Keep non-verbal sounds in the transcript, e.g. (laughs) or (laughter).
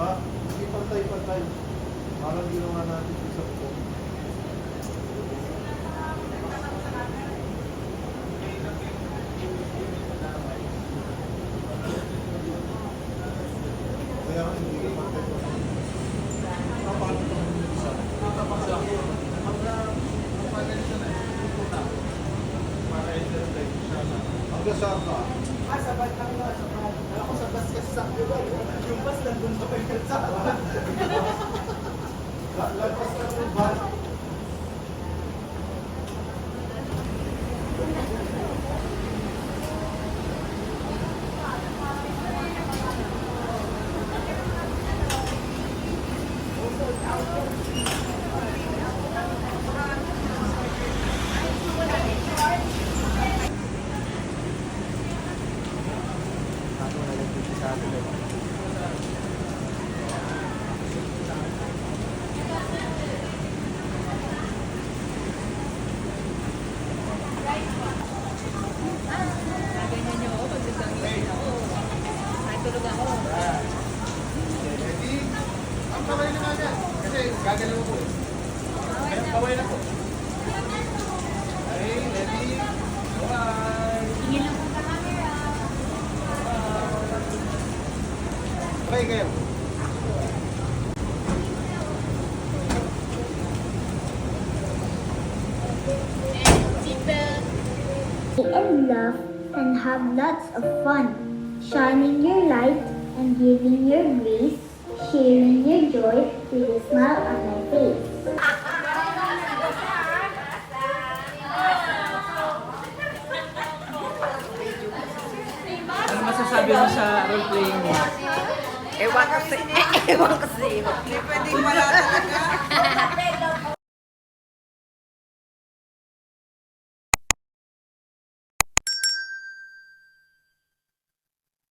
Diba? Ha? Hindi pantay-pantay. Parang ginawa natin sa po. Kaya hindi ka pantay-pantay. Kapag ito ang isa. Kapag sa akin. Hanggang saan ka? Ah, sa bad lang na. Ako sa bus kasi sa akin. Lagpas lang dun sa may kalsara. Lagpas lang dun ba? Eh. Thank you. Kamay na dyan. Kasi gagalaw ko eh. Kaway na ko. Okay, ready? Bye! Tingin lang po sa camera. Okay kayo. Seatbelt. and love and have lots of fun, shining your light and giving your grace, sharing your joy with a smile on my face. Ano masasabi mo sa role playing mo? Ewan kasi. (laughs) Ewan kasi. Hindi pwedeng wala talaga. (laughs)